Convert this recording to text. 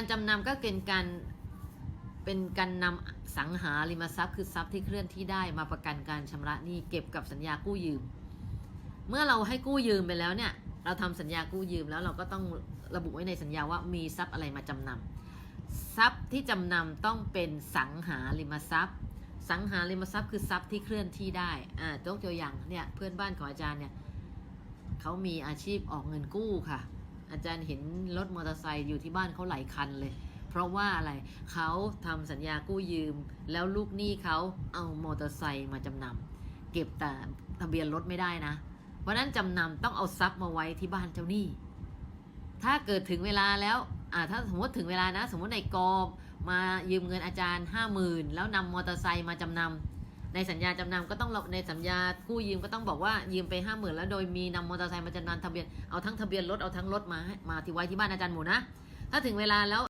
การจำนำก็เป็นการเป็นการนำสังหาริมทรัพย์ คือทรัพย์ที่เคลื่อนที่ได้มาประกันการชำระหนี้เก็บกับสัญญากู้ยืม เมื่อเราให้กู้ยืมไปแล้วเนี่ย เราทำสัญญากู้ยืมแล้วเราก็ต้องระบุไว้ในสัญญาว่ามีทรัพย์อะไรมาจำนำทรัพย์ที่จำนำต้องเป็นสังหาริมทรัพย์ สังหาริมทรัพย์คือทรัพย์ที่เคลื่อนที่ได้อ่ายกตัวอย่างเนี่ยเพื่อนบ้านของอาจารย์เนี่ยเขามีอาชีพออกเงินกู้ค่ะ อาจารย์เห็นรถมอเตอร์ไซค์อยู่ที่บ้านเขาหลายคันเลย เพราะว่าอะไรเขาทำสัญญากู้ยืม แล้วลูกหนี้เขาเอามอเตอร์ไซค์มาจำนำเก็บแต่ทะเบียนรถไม่ได้นะ เพราะนั้นจำนำต้องเอาทรัพย์มาไว้ที่บ้านเจ้าหนี้ ถ้าเกิดถึงเวลาแล้วอ่าถ้าสมมติถึงเวลานะ สมมติในกอมายืมเงินอาจารย์ห้าหมื่นแล้วนำมอเตอร์ไซค์มาจำนำ ในสัญญาจำนำก็ต้องในสัญญากู้ยืมก็ต้องบอกว่ายืมไปห้าหมื่นแล้วโดยมีนำมอเตอร์ไซค์มาจำนำทะเบียนเอาทั้งทะเบียนรถเอาทั้งรถมาให้มาที่ไว้ที่บ้านอาจารย์หมูนะ ถ้าถึงเวลาแล้ว